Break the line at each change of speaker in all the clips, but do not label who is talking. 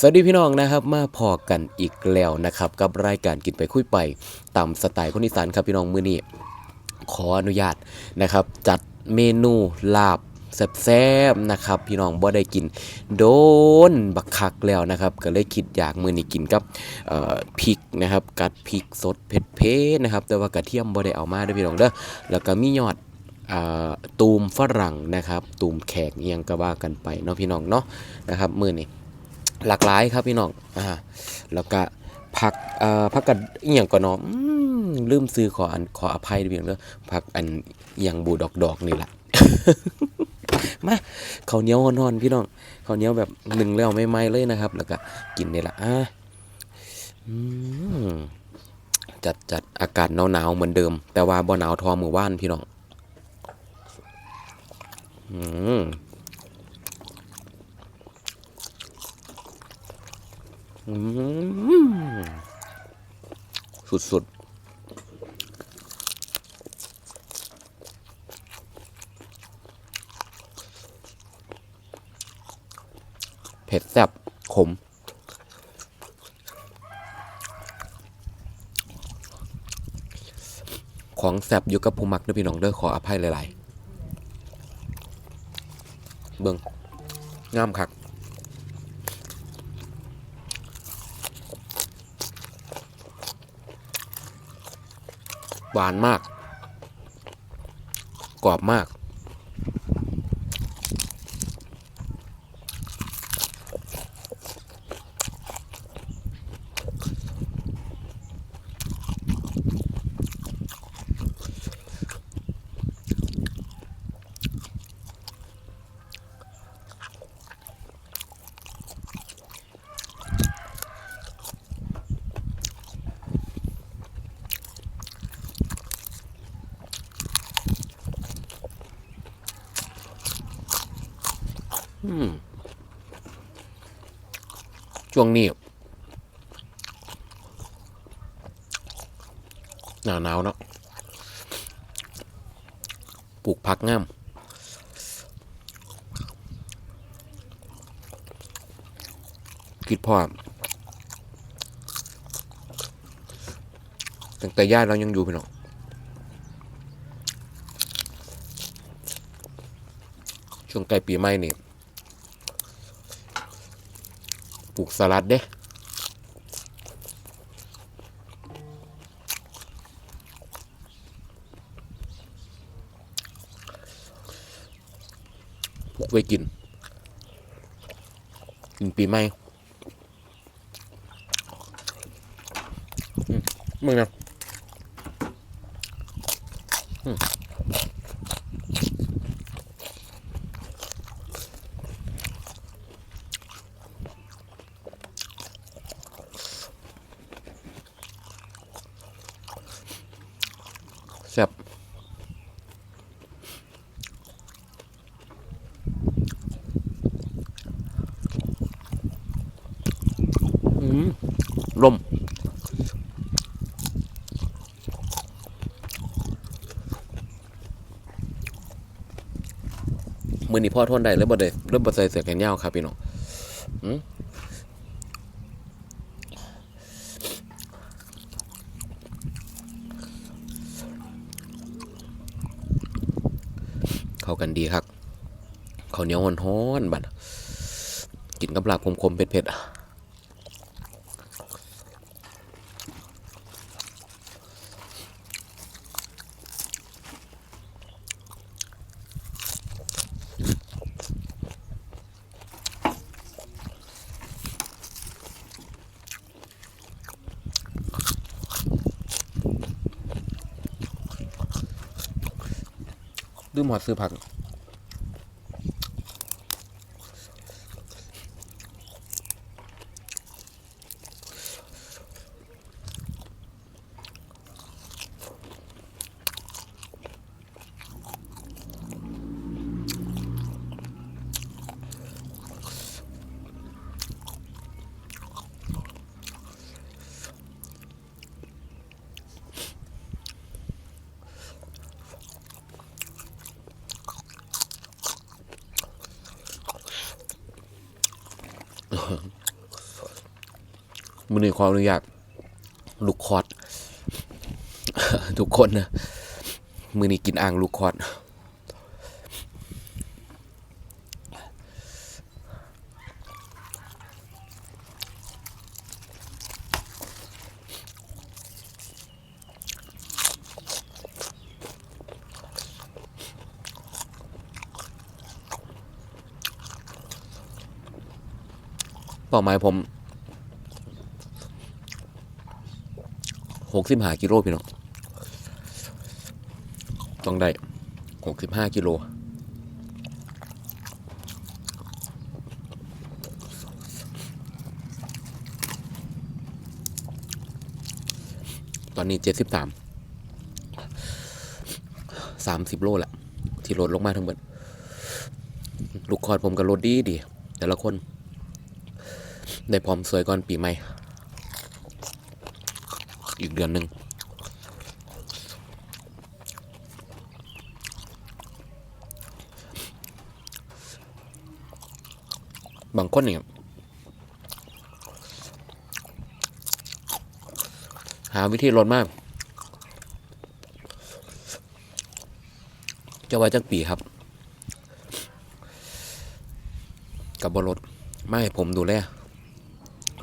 สวัสดีพี่น้องนะครับมาพอกันอีกแล้วนะครับกับรายการกินไปคุยไปตามสไตล์คนอีสานครับพี่น้องมือนี้ขออนุญาตนะครับ จัดเมนูลาบแซ่บๆนะครับ พี่น้องบ่ได้กิน โดนบักคักแล้วนะครับ ก็เลยคิดอยากมือนี้กินกับพริกนะครับ กัดพริกสดเผ็ดๆนะครับ แต่ว่ากระเทียมบ่ได้เอามาด้อพี่น้องเด้อแล้วก็มียอดตูมฝรั่งนะครับ ตูมแขกเอียงก็ว่ากันไปเนาะพี่น้องเนาะนะครับมือนี้ หลากหลายครับพี่น้องอ่าแล้วก็ผักเอ่อผักกระเอียงก็เนาะอืมลืมซื้อขออันขออภัยด้วยพี่น้องเด้อผักอันเอียงบูดอกดอกนี่แหละมาข้าวเหนียวนอนพี่น้องข้าวเหนียวแบบหนึ่งแล้วไม่ไหมเลยนะครับ แล้วก็กินนี่แหละอ่าจัดจัดอากาศหนาวๆเหมือนเดิม แต่ว่าบ่หนาวทอมือว่านพี่น้อง อืม อืมสุดๆเผ็ดแซ่บขม ของแซ่บอยู่กับผู้มักเด้อพี่น้องเด้อขออภัยหลาย ๆ เบิ่งงามคัก หวานมาก กรอบมาก ช่วงนี้หนาวหนาวๆเนาะปลูกผักงามคิดพ่อตั้งแต่ย่าเรายังอยู่พี่น้องช่วงใกล้ปีใหม่นี่ ปลูกสลัดเด้ปลูกไว้กิน กินปีใหม่มึงนะอื ลมมือนี้พ่อทนได้แล้วบ่ได้เริ่มบ่ใส่เสื้อแขนยาวครับพี่น้องอืมเข้ากันดีครับข้าวเหนียวฮ้อนๆบัดกินกับลาบคมๆเผ็ดๆอะ ลืมหอดซื้อผัก มือหนึ่งขออนุญาตลูกคอดทุกคนนะ มือนี้กินอ่างลูกคอดเป้าหมายผม หกสิบห้ากิโลพี่น้องต้องได้หกสิบห้ากิโลตอนนี้เจ็ดสิบสามสามสิบโลแหละที่ลดลงมาทั้งหมดลูกคอดผมก็ลดดีดีแต่ละคน ได้พร้อมสวยก่อนปีใหม่ อีกเดือนหนึ่งบางคนเนี่ยหาวิธีลดมาก จะไว้จักปีครับ กับบรถไม่ผมดูแล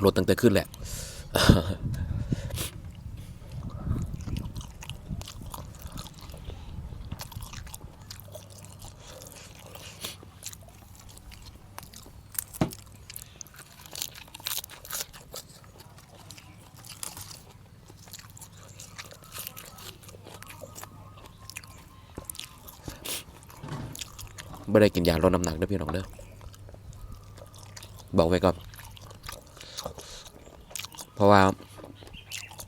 รถตั้งแต่ขึ้นแหละ ไม่ได้กินยาลดน้ำหนักด้อพี่น้องเด้อบอกไว้ก่อนเพราะว่า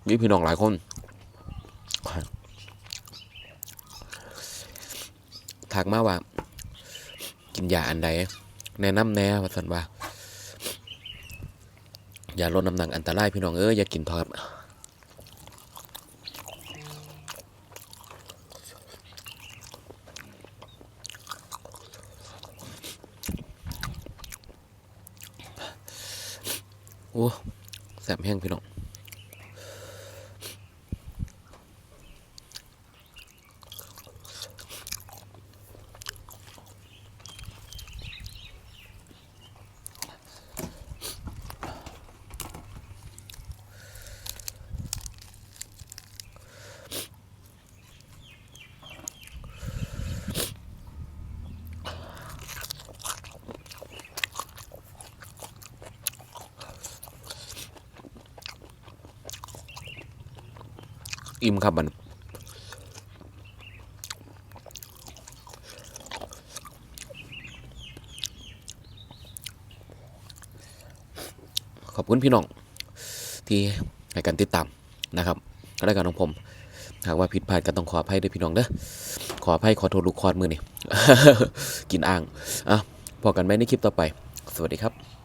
มีพี่น้องหลายคนทักมาว่า กินยาอันใดแนะนำแน่ว่าสันว่าอย่าลดน้ำหนักอันตรายพี่น้องเอ้ยอย่ากินทอด โอ้แสบแห้งพี่น้อง อิ่มครับมันขอบคุณพี่น้องที่ให้การติดตามนะครับรายการของผมหากว่าผิดพลาดก็ต้องขออภัยด้วยพี่น้องเด้อขออภัยขอโทษลูกคอดมือนี่กินอ่างอะพอกันไหมในคลิปต่อไป สวัสดีครับ